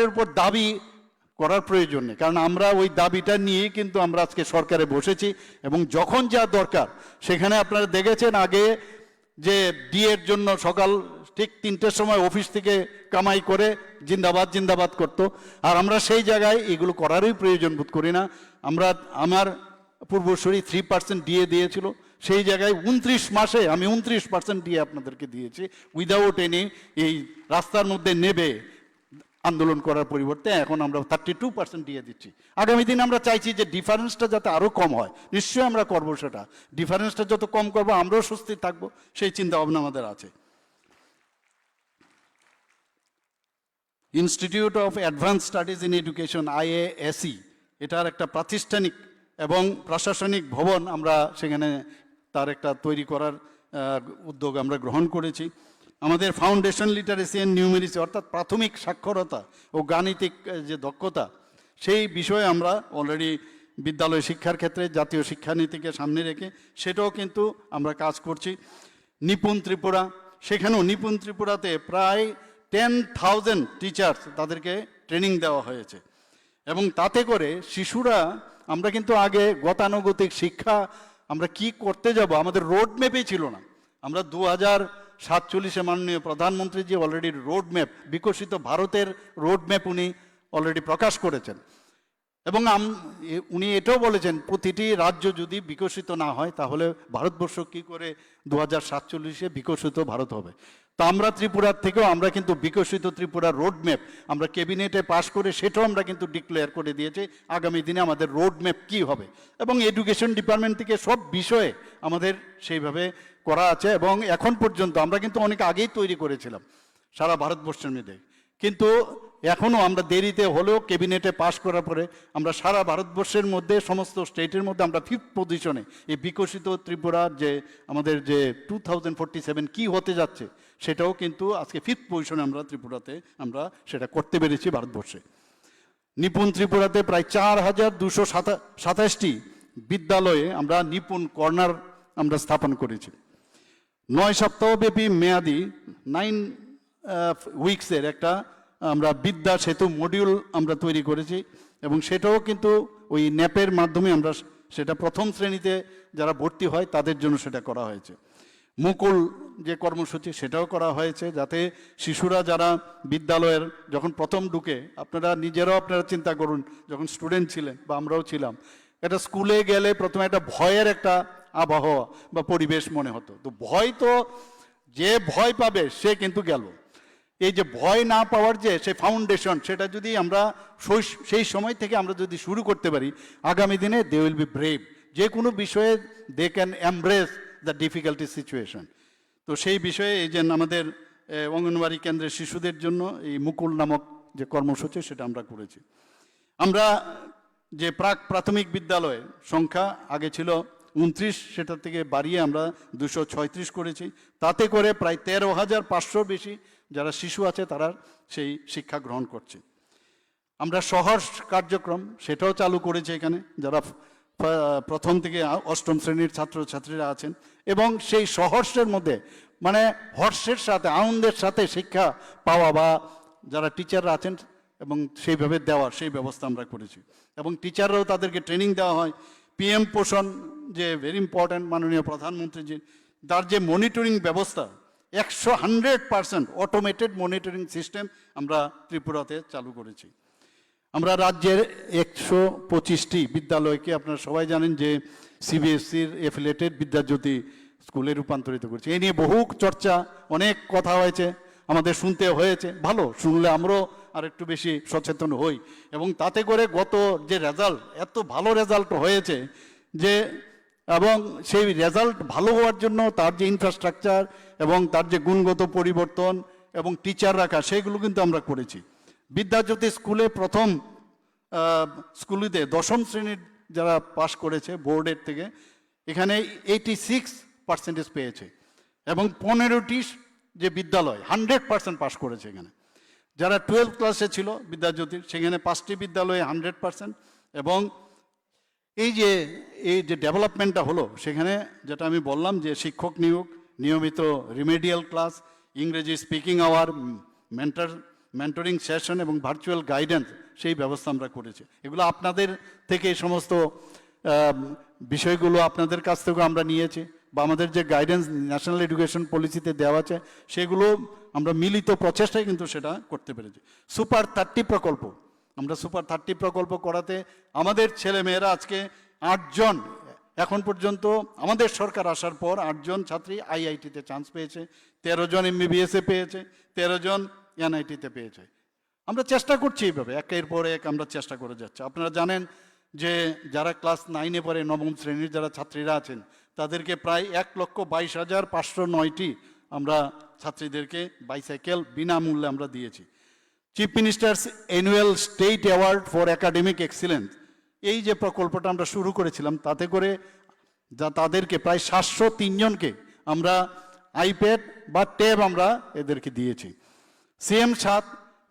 সরকারের উপর দাবি করার প্রয়োজন নেই। কারণ আমরা ওই দাবিটা নিয়ে কিন্তু আমরা আজকে সরকারে বসেছি এবং যখন যা দরকার, সেখানে আপনারা দেখেছেন আগে যে ডিএর জন্য সকাল ঠিক তিনটের সময় অফিস থেকে কামাই করে জিন্দাবাদ জিন্দাবাদ করতো। আর আমরা সেই জায়গায় এগুলো করারই প্রয়োজন বোধ করি না। আমরা, আমার পূর্বসূরি থ্রি পার্সেন্ট ডিএ দিয়েছিল। সেই জায়গায় উনত্রিশ মাসে আমি উনত্রিশ পার্সেন্ট ডিএ আপনাদেরকে দিয়েছি। উইদাউট এনি এই রাস্তার মধ্যে নেবে। আন্দোলন করার পরিবর্তে এখন আমরা থার্টি টু পার্সেন্ট দিয়ে দিচ্ছি। আগামী দিন আমরা চাইছি যে ডিফারেন্সটা যাতে আরও কম হয়। নিশ্চয়ই আমরা করব সেটা। ডিফারেন্সটা যত কম করব, আমরাও সুস্থির থাকব, সেই চিন্তা ভাবনা আমাদের আছে। Institute of advance studies in education IASE এটার একটা প্রাতিষ্ঠানিক এবং প্রশাসনিক ভবন আমরা সেখানে তার একটা তৈরি করার উদ্যোগ আমরা গ্রহণ করেছি। আমাদের ফাউন্ডেশন লিটারেসি অ্যান্ড নিউমেরিসি অর্থাৎ প্রাথমিক সাক্ষরতা ও গাণিতিক যে দক্ষতা, সেই বিষয়ে আমরা অলরেডি বিদ্যালয় শিক্ষার ক্ষেত্রে, জাতীয় শিক্ষানীতিকে সামনে রেখে সেটাও কিন্তু আমরা কাজ করছি। নিপুণ ত্রিপুরা, সেখানেও নিপুণ ত্রিপুরাতে প্রায় টেন থাউজেন্ড টিচার্স তাদেরকে ট্রেনিং দেওয়া হয়েছে। এবং তাতে করে শিশুরা, আমরা কিন্তু আগে গতানুগতিক শিক্ষা, আমরা কি করতে যাব, আমাদের রোড ম্যাপই ছিল না। আমরা দু হাজার সাতচল্লিশে মাননীয় প্রধানমন্ত্রী যে অলরেডি রোড ম্যাপ বিকশিত ভারতের রোড ম্যাপ উনি অলরেডি প্রকাশ করেছেন। এবং উনি এটাও বলেছেন, প্রতিটি রাজ্য যদি বিকশিত না হয়, তাহলে ভারতবর্ষ কি করে দু হাজার সাতচল্লিশে বিকশিত ভারত হবে? তা আমরা ত্রিপুরার থেকেও আমরা কিন্তু বিকশিত ত্রিপুরা রোডম্যাপ আমরা ক্যাবিনেটে পাশ করে সেটাও আমরা কিন্তু ডিক্লেয়ার করে দিয়েছি, আগামী দিনে আমাদের রোডম্যাপ কি হবে? এবং এডুকেশন ডিপার্টমেন্ট থেকে সব বিষয়ে আমাদের সেইভাবে করা আছে এবং এখন পর্যন্ত আমরা কিন্তু অনেক আগেই তৈরি করেছিলাম, সারা ভারতবর্ষের মধ্যে। কিন্তু এখনও আমরা দেরিতে হলেও ক্যাবিনেটে পাশ করার পরে আমরা সারা ভারতবর্ষের মধ্যে, সমস্ত স্টেটের মধ্যে আমরা ফিফথ পজিশনে এই বিকশিত ত্রিপুরার যে আমাদের যে টু থাউজেন্ড ফোরটি সেভেন কী হতে যাচ্ছে, সেটাও কিন্তু আজকে ফিফথ পজিশনে আমরা ত্রিপুরাতে আমরা সেটা করতে পেরেছি ভারতবর্ষে। নিপুণ ত্রিপুরাতে প্রায় চার হাজার দুশো সাতাশটি বিদ্যালয়ে আমরা নিপুণ কর্নার আমরা স্থাপন করেছি। নয় সপ্তাহব্যাপী মেয়াদি নাইন উইকসের একটা আমরা বিদ্যা সেতু মডিউল আমরা তৈরি করেছি এবং সেটাও কিন্তু ওই ন্যাপের মাধ্যমে আমরা সেটা প্রথম শ্রেণীতে যারা ভর্তি হয় তাদের জন্য সেটা করা হয়েছে। মুকুল যে কর্মসূচি সেটাও করা হয়েছে যাতে শিশুরা যারা বিদ্যালয়ের যখন প্রথম ঢুকে, আপনারা নিজেরাও আপনারা চিন্তা করুন, যখন স্টুডেন্ট ছিলেন বা আমরাও ছিলাম, একটা স্কুলে গেলে প্রথমে একটা ভয়ের একটা আবহাওয়া বা পরিবেশ মনে হতো। তো ভয় তো যে ভয় পাবে সে কিন্তু গেল। এই যে ভয় না পাওয়ার যে সে ফাউন্ডেশন সেটা যদি আমরা সেই সময় থেকে আমরা যদি শুরু করতে পারি, আগামী দিনে দে উইল বি ব্রেভ যে কোনো বিষয়ে they can embrace the difficulty situation তো সেই বিষয়ে এই যে আমাদের অঙ্গনবাড়ি কেন্দ্রের শিশুদের জন্য এই মুকুল নামক যে কর্মসূচি, সেটা আমরা করেছি। আমরা যে প্রাক প্রাথমিক বিদ্যালয়ের সংখ্যা আগে ছিল উনত্রিশ সেটা থেকে বাড়িয়ে আমরা দুশো ছয়ত্রিশ করেছি। তাতে করে প্রায় তেরো হাজার পাঁচশো বেশি যারা শিশু আছে, তারা সেই শিক্ষা গ্রহণ করছে। আমরা সহর্ষ কার্যক্রম সেটাও চালু করেছি এখানে। যারা প্রথম থেকে অষ্টম শ্রেণির ছাত্রছাত্রীরা আছেন এবং সেই সহর্ষের মধ্যে মানে হর্ষের সাথে, আনন্দের সাথে শিক্ষা পাওয়া বা যারা টিচাররা আছেন এবং সেইভাবে দেওয়া, সেই ব্যবস্থা আমরা করেছি। এবং টিচাররাও তাদেরকে ট্রেনিং দেওয়া হয়। পিএম পোষণ যে ভেরি ইম্পর্ট্যান্ট মাননীয় প্রধানমন্ত্রী যে তার যে মনিটরিং ব্যবস্থা একশো hundred percent automated monitoring system আমরা ত্রিপুরাতে চালু করেছি। আমরা রাজ্যের একশো পঁচিশটি বিদ্যালয়কে আপনারা সবাই জানেন যে সিবিএসসির এফিলেটেড বিদ্যাজ্যোতি স্কুলে রূপান্তরিত করেছে। এই নিয়ে বহু চর্চা, অনেক কথা হয়েছে, আমাদের শুনতে হয়েছে। ভালো, শুনলে আমরাও আর একটু বেশি সচেতন হই। এবং তাতে করে গত যে রেজাল্ট এত ভালো রেজাল্ট হয়েছে যে এবং সেই রেজাল্ট ভালো হওয়ার জন্য তার যে ইনফ্রাস্ট্রাকচার এবং তার যে গুণগত পরিবর্তন এবং টিচার রাখা সেগুলো কিন্তু আমরা করেছি। বিদ্যাজ্যোতি স্কুলে প্রথম স্কুলিতে দশম শ্রেণির যারা পাশ করেছে বোর্ডের থেকে, এখানে এইটি সিক্স পার্সেন্টেজ পেয়েছে এবং পনেরোটি যে বিদ্যালয় হান্ড্রেড পার্সেন্ট পাশ করেছে এখানে। যারা টুয়েলভ ক্লাসে ছিল বিদ্যাজ্যোতির, সেখানে পাঁচটি বিদ্যালয়ে হান্ড্রেড পার্সেন্ট এবং এই যে এই যে ডেভেলপমেন্টটা হলো, সেখানে যেটা আমি বললাম যে শিক্ষক নিয়োগ, নিয়মিত রিমেডিয়াল ক্লাস ইংরেজি speaking hour mentor mentoring session এবং ভার্চুয়াল গাইডেন্স সেই ব্যবস্থা আমরা করেছি। এগুলো আপনাদের থেকে এই সমস্ত বিষয়গুলো আপনাদের কাছ থেকেও আমরা নিয়েছি বা আমাদের যে গাইডেন্স ন্যাশনাল এডুকেশন পলিসিতে দেওয়া আছে, সেগুলো আমরা মিলিত প্রচেষ্টায় কিন্তু সেটা করতে পেরেছি। সুপার থার্টি প্রকল্প আমরা সুপার থার্টি প্রকল্প করাতে আমাদের ছেলে মেয়েরা আজকে আটজন, এখন পর্যন্ত আমাদের সরকার আসার পর আটজন ছাত্রী আইআইটিতে চান্স পেয়েছে তেরো জন এমবিবিএসে পেয়েছে তেরো জন এনআইটিতে পেয়েছে। আমরা চেষ্টা করছি এইভাবে, একের পর এক আমরা চেষ্টা করে যাচ্ছি। আপনারা জানেন যে যারা ক্লাস নাইনে পড়ে, নবম শ্রেণির যারা ছাত্রীরা আছেন, তাদেরকে প্রায় এক লক্ষ বাইশ হাজার পাঁচশো নয়টি আমরা ছাত্রীদেরকে বাইসাইকেল বিনামূল্যে আমরা দিয়েছি। Chief minister's annual state award for academic excellence এই যে প্রকল্পটা আমরা শুরু করেছিলাম, তাতে করে যা তাদেরকে, প্রায় সাতশো তিনজনকে আমরা আইপ্যাড বা ট্যাব আমরা এদেরকে দিয়েছি। সিএম সাত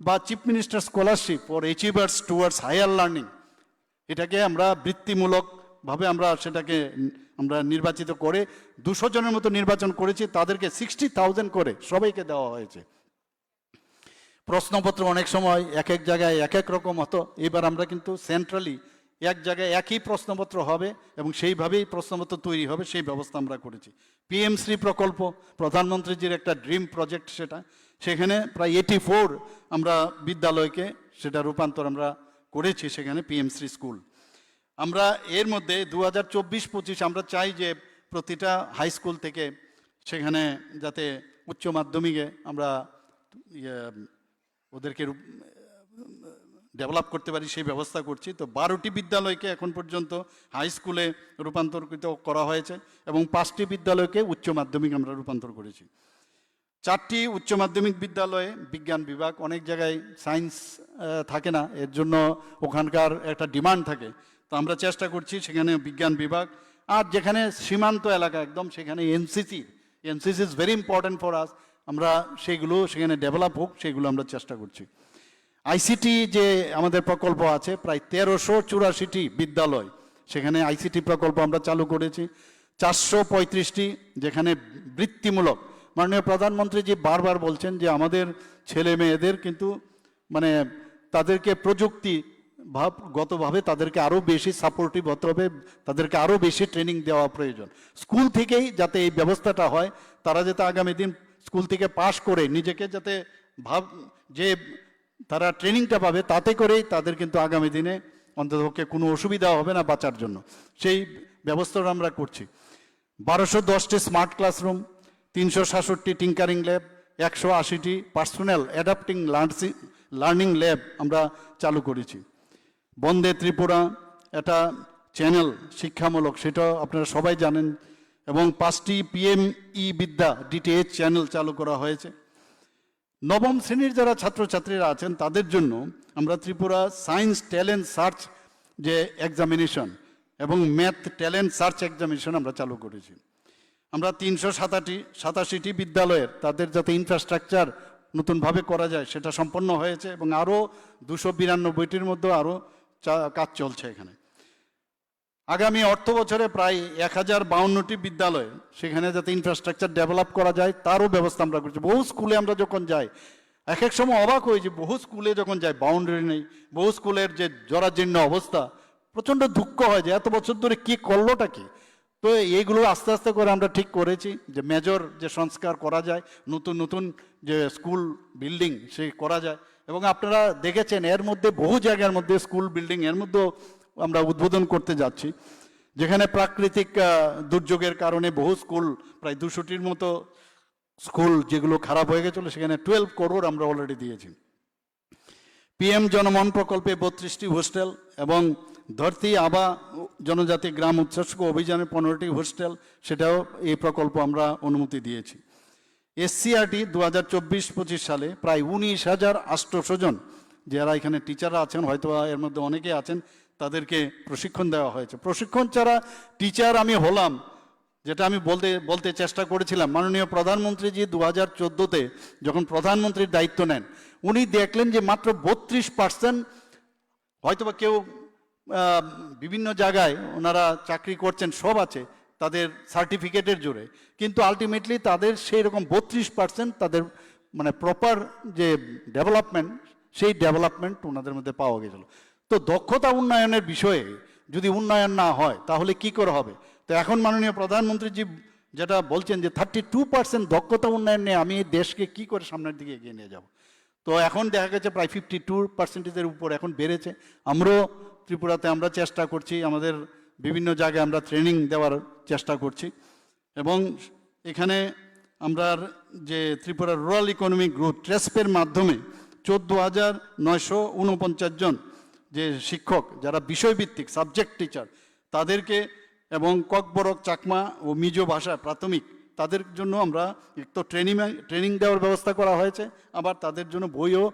বা chief minister scholarship for achievers towards higher learning এটাকে আমরা বৃত্তিমূলকভাবে আমরা সেটাকে আমরা নির্বাচিত করে দুশো জনের মতো নির্বাচন করেছি, তাদেরকে সিক্সটি থাউজেন্ড করে সবাইকে দেওয়া হয়েছে। প্রশ্নপত্র অনেক সময় এক এক জায়গায় এক এক রকম হতো এবার আমরা কিন্তু সেন্ট্রালি এক জায়গায় একই প্রশ্নপত্র হবে এবং সেইভাবেই প্রশ্নপত্র তৈরি হবে সেই ব্যবস্থা আমরা করেছি। পিএম শ্রী প্রকল্প প্রধানমন্ত্রীজির একটা ড্রিম প্রজেক্ট সেটা। সেখানে প্রায় এইটি ফোর আমরা বিদ্যালয়কে সেটা রূপান্তর আমরা করেছি সেখানে পিএম শ্রী স্কুল আমরা এর মধ্যে দু হাজার চব্বিশ পঁচিশ আমরা চাই যে প্রতিটা হাই স্কুল থেকে সেখানে যাতে উচ্চ মাধ্যমিকে আমরা ইয়ে, ওদেরকে ডেভেলপ করতে পারি, সেই ব্যবস্থা করছি। তো বারোটি বিদ্যালয়কে এখন পর্যন্ত হাই স্কুলে রূপান্তরিত করা হয়েছে এবং পাঁচটি বিদ্যালয়কে উচ্চ মাধ্যমিক আমরা রূপান্তর করেছি। চারটি উচ্চ মাধ্যমিক বিদ্যালয়ে বিজ্ঞান বিভাগ অনেক জায়গায় সায়েন্স থাকে না, এর জন্য ওখানকার একটা ডিমান্ড থাকে। তো আমরা চেষ্টা করছি সেখানে বিজ্ঞান বিভাগ আর যেখানে সীমান্ত এলাকা একদম, সেখানে NCC. NCC is very important for us আমরা সেগুলো সেখানে ডেভেলপ হোক, সেগুলো আমরা চেষ্টা করছি। আইসিটি যে আমাদের প্রকল্প আছে, প্রায় তেরোশো চুরাশিটি বিদ্যালয় সেখানে আইসিটি প্রকল্প আমরা চালু করেছি। চারশো পঁয়ত্রিশটি যেখানে বৃত্তিমূলক। মাননীয় প্রধানমন্ত্রী যে বারবার বলছেন যে আমাদের ছেলে মেয়েদের কিন্তু মানে তাদেরকে প্রযুক্তি ভাবগতভাবে তাদেরকে আরও বেশি সাপোর্টিভ হতে হবে, তাদেরকে আরও বেশি ট্রেনিং দেওয়া প্রয়োজন। স্কুল থেকেই যাতে এই ব্যবস্থাটা হয়, তারা যাতে আগামী দিন স্কুল থেকে পাশ করে নিজেকে যাতে ভাব, যে তারা ট্রেনিংটা পাবে তাতে করেই তাদের কিন্তু আগামী দিনে অন্ততপক্ষে কোনো অসুবিধা হবে না বাঁচার জন্য। সেই ব্যবস্থাটা আমরা করছি। বারোশো দশটি স্মার্ট ক্লাসরুম, তিনশো সাতষট্টি টিঙ্কারিং ল্যাব, একশো আশিটি পার্সোনাল অ্যাডাপ্টিং লার্নিং ল্যাব আমরা চালু করেছি। বন্দে ত্রিপুরা এটা চ্যানেল শিক্ষামূলক, সেটাও আপনারা সবাই জানেন এবং পাঁচটি পিএম ই বিদ্যা ডিটিএইচ চ্যানেল চালু করা হয়েছে। নবম শ্রেণির যারা ছাত্রছাত্রীরা আছেন, তাদের জন্য আমরা ত্রিপুরা সায়েন্স ট্যালেন্ট সার্চ যে এক্সামিনেশন এবং ম্যাথ ট্যালেন্ট সার্চ এক্সামিনেশন আমরা চালু করেছি। আমরা তিনশো সাতাটি, সাতাশিটি বিদ্যালয়ের তাদের যাতে ইনফ্রাস্ট্রাকচার নতুনভাবে করা যায়, সেটা সম্পন্ন হয়েছে এবং আরও দুশো বিরানব্বইটির মধ্যে আরও কাজ চলছে এখানে। আগামী অর্থ বছরে প্রায় এক হাজার বাউন্নটি বিদ্যালয় সেখানে যাতে ইনফ্রাস্ট্রাকচার ডেভেলপ করা যায়, তারও ব্যবস্থা আমরা করছি। বহু স্কুলে আমরা যখন যাই এক এক সময় অবাক হই যে বহু স্কুলে যখন যাই বাউন্ডারি নেই। বহু স্কুলের যে জরাজীর্ণ অবস্থা, প্রচণ্ড দুঃখ হয় যে এত বছর ধরে কী করলোটা কি? তো এইগুলো আস্তে আস্তে করে আমরা ঠিক করেছি যে মেজর যে সংস্কার করা যায়, নতুন নতুন যে স্কুল বিল্ডিং সে করা যায়। এবং আপনারা দেখেছেন এর মধ্যে বহু জায়গার মধ্যে স্কুল বিল্ডিং এর মধ্যেও আমরা উদ্বোধন করতে যাচ্ছি। যেখানে প্রাকৃতিক দুর্যোগের কারণে বহু স্কুল, প্রায় দুশোটির মতো স্কুল যেগুলো খারাপ হয়ে গেছিল, সেখানে টুয়েলভ করোড় আমরা অলরেডি দিয়েছি। পিএম জনমন প্রকল্পে বত্রিশটি হোস্টেল এবং ধরতি আবা জনজাতি গ্রাম উৎসর্গ অভিযানে পনেরোটি হোস্টেল সেটাও এই প্রকল্প আমরা অনুমতি দিয়েছি। এসসিআরটি দু হাজার চব্বিশ পঁচিশ সালে প্রায় উনিশ হাজার আটশোশো জন, যারা এখানে টিচাররা আছেন হয়তো এর মধ্যে অনেকে আছেন তাদেরকে প্রশিক্ষণ দেওয়া হয়েছে। প্রশিক্ষণ ছাড়া টিচার আমি হলাম, যেটা আমি বলতে বলতে চেষ্টা করেছিলাম। মাননীয় প্রধানমন্ত্রী প্রধানমন্ত্রীজি দু হাজার চোদ্দোতে যখন প্রধানমন্ত্রীর দায়িত্ব নেন, উনি দেখলেন যে মাত্র বত্রিশ পার্সেন্ট হয়তোবা কেউ বিভিন্ন জায়গায় ওনারা চাকরি করছেন, সব আছে তাদের সার্টিফিকেটের জোরে। কিন্তু আলটিমেটলি তাদের সেই রকম বত্রিশ পার্সেন্ট তাদের মানে প্রপার যে ডেভেলপমেন্ট সেই ডেভেলপমেন্ট ওনাদের মধ্যে পাওয়া গেছিল। তো দক্ষতা উন্নয়নের বিষয়ে যদি উন্নয়ন না হয়, তাহলে কি করে হবে? তো এখন মাননীয় প্রধানমন্ত্রীজি যেটা বলছেন যে থার্টি টু পার্সেন্ট দক্ষতা উন্নয়ন নিয়ে আমি এই দেশকে কি করে সামনের দিকে এগিয়ে নিয়ে যাব? তো এখন দেখা গেছে প্রায় ফিফটি টু পার্সেন্টেজের উপর এখন বেড়েছে। আমরাও ত্রিপুরাতে আমরা চেষ্টা করছি, আমাদের বিভিন্ন জায়গায় আমরা ট্রেনিং দেওয়ার চেষ্টা করছি। এবং এখানে আমরা যে ত্রিপুরা রুরাল ইকোনমিক গ্রোথ ট্রেসপের মাধ্যমে চোদ্দ হাজার নয়শো উনপঞ্চাশ জন যে শিক্ষক, যারা বিষয়ভিত্তিক সাবজেক্ট টিচার তাদেরকে এবং ককবরক, চাকমা ও মিজো ভাষা প্রাথমিক, তাদের জন্য আমরা তো ট্রেনিং ট্রেনিং দেওয়ার ব্যবস্থা করা হয়েছে। আবার তাদের জন্য বইও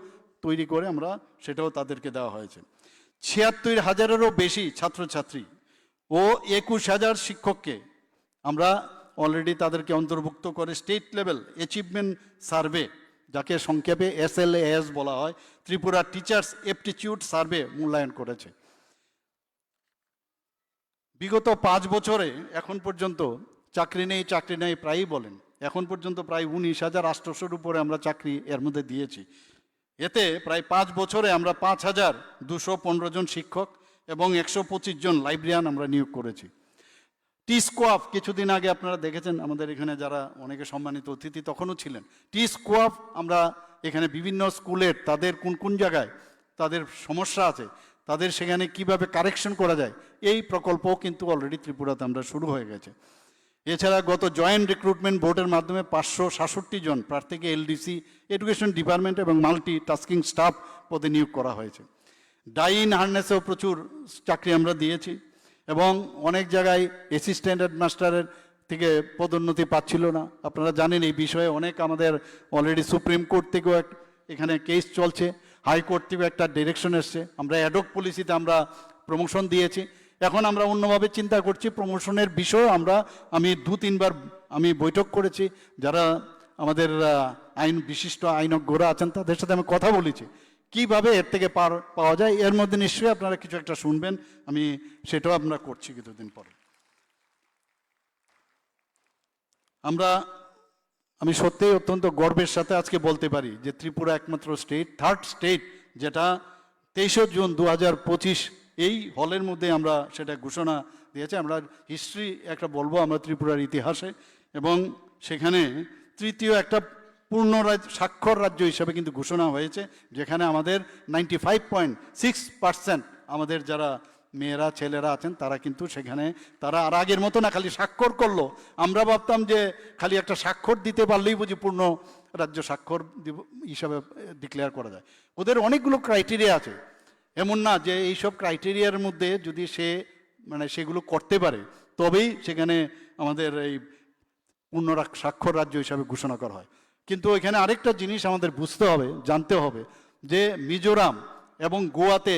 তৈরি করে আমরা সেটাও তাদেরকে দেওয়া হয়েছে। ছিয়াত্তর হাজারেরও বেশি ছাত্রছাত্রী ও একুশ হাজার শিক্ষককে আমরা অলরেডি তাদেরকে অন্তর্ভুক্ত করে স্টেট লেভেল অ্যাচিভমেন্ট সার্ভে যাকে সংক্ষেপে এস এল এস বলা হয়, ত্রিপুরা টিচার্স এপটিচিউড সার্ভে মূল্যায়ন করেছে। বিগত পাঁচ বছরে এখন পর্যন্ত চাকরি নেই চাকরি নেই প্রায়ই বলেন। এখন পর্যন্ত প্রায় উনিশ হাজার আটশোশোর উপরে আমরা চাকরি এর মধ্যে দিয়েছি। এতে প্রায় পাঁচ বছরে আমরা পাঁচ হাজার দুশো পনেরো জন শিক্ষক এবং একশো পঁচিশ জন লাইব্রেরিয়ান আমরা নিয়োগ করেছি। টি স্কোয়াফ কিছুদিন আগে আপনারা দেখেছেন, আমাদের এখানে যারা অনেকে সম্মানিত অতিথি তখনও ছিলেন। টি স্কোয়াফ আমরা এখানে বিভিন্ন স্কুলের তাদের কোন কোন জায়গায় তাদের সমস্যা আছে, তাদের সেখানে কীভাবে কারেকশন করা যায়, এই প্রকল্পও কিন্তু অলরেডি ত্রিপুরাতে আমরা শুরু হয়ে গেছে। এছাড়া গত জয়েন্ট রিক্রুটমেন্ট বোর্ডের মাধ্যমে পাঁচশো সাতষট্টি জন প্রার্থীকে এলডিসি এডুকেশন ডিপার্টমেন্ট এবং মাল্টি টাস্কিং স্টাফ পদে নিয়োগ করা হয়েছে। ডাইন হার্নেসেও প্রচুর চাকরি আমরা দিয়েছি। এবং অনেক জায়গায় অ্যাসিস্ট্যান্ট হেডমাস্টারের থেকে পদোন্নতি পাচ্ছিল না। আপনারা জানেন এই বিষয়ে অনেক আমাদের অলরেডি সুপ্রিম কোর্ট থেকেও এক- এখানে কেস চলছে। হাইকোর্ট থেকেও একটা ডিরেকশন এসছে। আমরা অ্যাডক পলিসিতে আমরা প্রমোশন দিয়েছি। এখন আমরা অন্যভাবে চিন্তা করছি। প্রমোশনের বিষয়ে আমরা, আমি দু, তিনবার আমি বৈঠক করেছি। যারা আমাদের আইন বিশিষ্ট আইনজ্ঞরা আছেন, তাদের সাথে আমি কথা বলেছি। কীভাবে এর থেকে পাওয়া যায়, এর মধ্যে নিশ্চয়ই আপনারা কিছু একটা শুনবেন, আমি সেটাও আমরা করছি কিছুদিন পরে। আমরা, আমি সত্যিই অত্যন্ত গর্বের সাথে আজকে বলতে পারি যে ত্রিপুরা একমাত্র স্টেট থার্ড স্টেট যেটা তেইশে জুন দু হাজার পঁচিশ, এই হলের মধ্যে আমরা সেটা ঘোষণা দিয়েছি। আমরা হিস্ট্রি একটা বলব, আমরা ত্রিপুরার ইতিহাসে, এবং সেখানে তৃতীয় একটা পূর্ণ স্বাক্ষর রাজ্য হিসাবে কিন্তু ঘোষণা হয়েছে, যেখানে আমাদের ninety five point six percent আমাদের যারা মেয়েরা, ছেলেরা আছেন, তারা কিন্তু সেখানে, তারা আর আগের মতো না, খালি স্বাক্ষর করল। আমরা ভাবতাম যে খালি একটা স্বাক্ষর দিতে পারলেই বুঝি পূর্ণ রাজ্য স্বাক্ষর হিসাবে ডিক্লেয়ার করা যায়। ওদের অনেকগুলো ক্রাইটেরিয়া আছে। এমন না যে এইসব ক্রাইটেরিয়ার মধ্যে যদি সে মানে সেগুলো করতে পারে, তবেই সেখানে আমাদের এই পূর্ণ স্বাক্ষর রাজ্য হিসাবে ঘোষণা করা হয়। কিন্তু এখানে আরেকটা জিনিস আমাদের বুঝতে হবে, জানতে হবে, যে মিজোরাম এবং গোয়াতে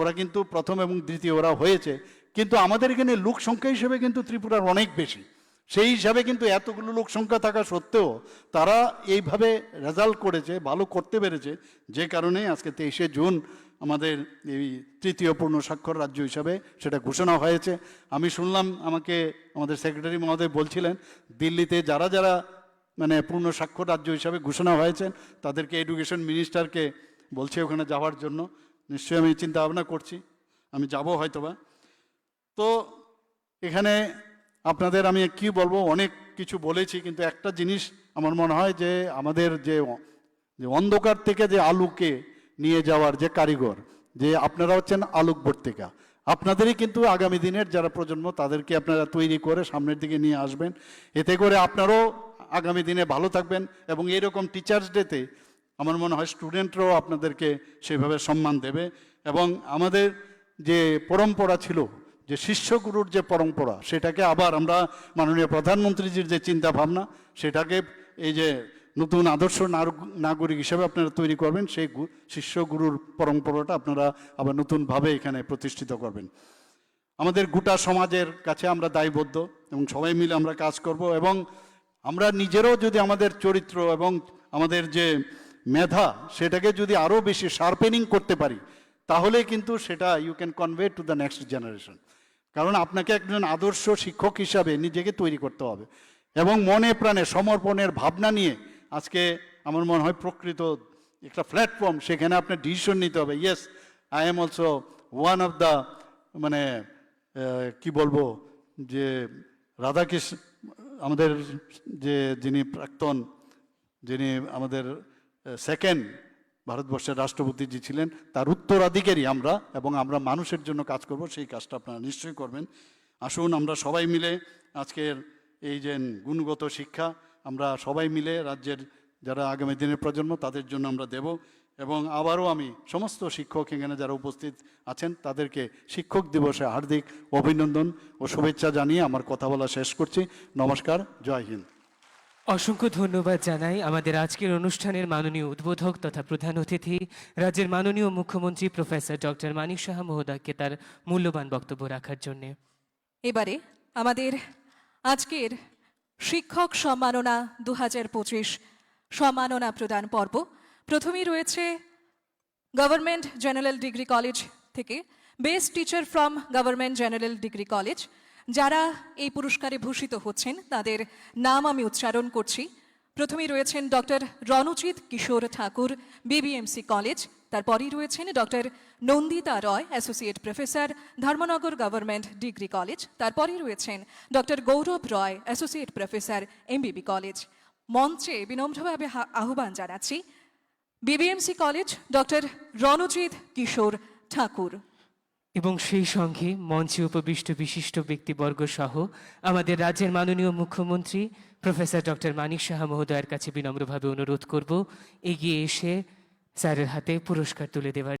ওরা কিন্তু প্রথম এবং দ্বিতীয় ওরা হয়েছে, কিন্তু আমাদের এখানে লোক সংখ্যা হিসেবে কিন্তু ত্রিপুরার অনেক বেশি। সেই হিসাবে কিন্তু এতগুলো লোক সংখ্যা থাকা সত্ত্বেও তারা এইভাবে রেজাল্ট করেছে, ভালো করতে পেরেছে, যে কারণে আজকে তেইশে জুন আমাদের এই তৃতীয় পূর্ণ স্বাক্ষর রাজ্য হিসাবে সেটা ঘোষণা হয়েছে। আমি শুনলাম আমাকে আমাদের সেক্রেটারি মহোদয় বলছিলেন, দিল্লিতে যারা যারা মানে পূর্ণ স্বাক্ষর রাজ্য হিসাবে ঘোষণা হয়েছেন তাদেরকে এডুকেশন মিনিস্টারকে বলছে ওখানে যাওয়ার জন্য। নিশ্চয়ই আমি চিন্তা ভাবনা করছি। আমি যাব হয়তোবা। তো এখানে আপনাদের আমি কি বলব, অনেক কিছু বলেছি, কিন্তু একটা জিনিস আমার মনে হয় যে আমাদের যে অন্ধকার থেকে যে আলুকে নিয়ে যাওয়ার যে কারিগর, যে আপনারা হচ্ছেন আলোক বর্তিকা। আপনাদেরই কিন্তু আগামী দিনের যারা প্রজন্ম, তাদেরকে আপনারা তৈরি করে সামনের দিকে নিয়ে আসবেন। এতে করে আপনারাও আগামী দিনে ভালো থাকবেন এবং এরকম টিচার্স ডেতে আমার মনে হয় স্টুডেন্টরাও আপনাদেরকে সেভাবে সম্মান দেবে এবং আমাদের যে পরম্পরা ছিল, যে শিষ্যগুরুর যে পরম্পরা, সেটাকে আবার আমরা মাননীয় প্রধানমন্ত্রীজির যে চিন্তা ভাবনা সেটাকে এই যে নতুন আদর্শ নাগরিক হিসেবে আপনারা তৈরি করবেন, সেই শিষ্যগুরুর পরম্পরাটা আপনারা আবার নতুনভাবে এখানে প্রতিষ্ঠিত করবেন। আমাদের গোটা সমাজের কাছে আমরা দায়বদ্ধ এবং সবাই মিলে আমরা কাজ করব এবং আমরা নিজেরও যদি আমাদের চরিত্র এবং আমাদের যে মেধা, সেটাকে যদি আরও বেশি শার্পেনিং করতে পারি, তাহলে কিন্তু সেটা you can convey to the next generation কারণ আপনাকে একজন আদর্শ শিক্ষক হিসাবে নিজেকে তৈরি করতে হবে এবং মনে প্রাণে সমর্পণের ভাবনা নিয়ে আজকে আমার মনে হয় প্রকৃত একটা প্ল্যাটফর্ম সেখানে আপনার ডিসিশন নিতে হবে। Yes I am also one of the মানে কি বলব, যে রাধাকৃষ্ণ আমাদের যে যিনি প্রাক্তন, যিনি আমাদের সেকেন্ড ভারতবর্ষের রাষ্ট্রপতি যে ছিলেন, তার উত্তরাধিকারী আমরা এবং আমরা মানুষের জন্য কাজ করব, সেই কাজটা আপনারা নিশ্চয়ই করবেন। আসুন, আমরা সবাই মিলে আজকের এই যে গুণগত শিক্ষা, আমরা সবাই মিলে রাজ্যের যারা আগামী দিনের প্রজন্ম, তাদের জন্য আমরা দেব। এবং আবারও আমি সমস্ত শিক্ষক এখানে যারা উপস্থিত আছেন তাদেরকে শিক্ষক দিবসে হার্দিক অভিনন্দন ও শুভেচ্ছা জানিয়ে আমার কথা বলা শেষ করছি। নমস্কার জয় হিন্দ। অসংখ্য ধন্যবাদ জানাই আমাদের আজকের অনুষ্ঠানের মাননীয় উদ্বোধক তথা প্রধান অতিথি। রাজ্যের মাননীয় মুখ্যমন্ত্রী প্রফেসর ডক্টর মানিক সাহা মহোদয়কে তার মূল্যবান বক্তব্য রাখার জন্যে। এবারে আমাদের আজকের শিক্ষক সম্মাননা দু হাজার পঁচিশ সম্মাননা প্রদান পর্ব প্রথমেই রয়েছে গভর্নমেন্ট জেনারেল ডিগ্রি কলেজ থেকে, best teacher from government general degree college. যারা এই পুরস্কারে ভূষিত হচ্ছেন, তাদের নাম আমি উচ্চারণ করছি। প্রথমেই রয়েছেন doctor Ranjit Kishore Thakur BBMC college. তারপরেই রয়েছেন doctor Nandita Roy, associate professor, Dharmanagar government degree college. তারপরেই রয়েছেন doctor Gaurav Roy, associate professor MBB college. মঞ্চে বিনম্রভাবে আহ্বান জানাচ্ছি BBMC college doctor Ranjit Kishore Thakur এবং সেই সঙ্গে মঞ্চে উপবিষ্ট বিশিষ্ট ব্যক্তিবর্গ সহ আমাদের রাজ্যের মাননীয় মুখ্যমন্ত্রী প্রফেসর ডক্টর মানিক সাহা মহোদয়ের কাছে বিনম্রভাবে অনুরোধ করব, এগিয়ে এসে স্যারের হাতে পুরস্কার তুলে দেওয়ার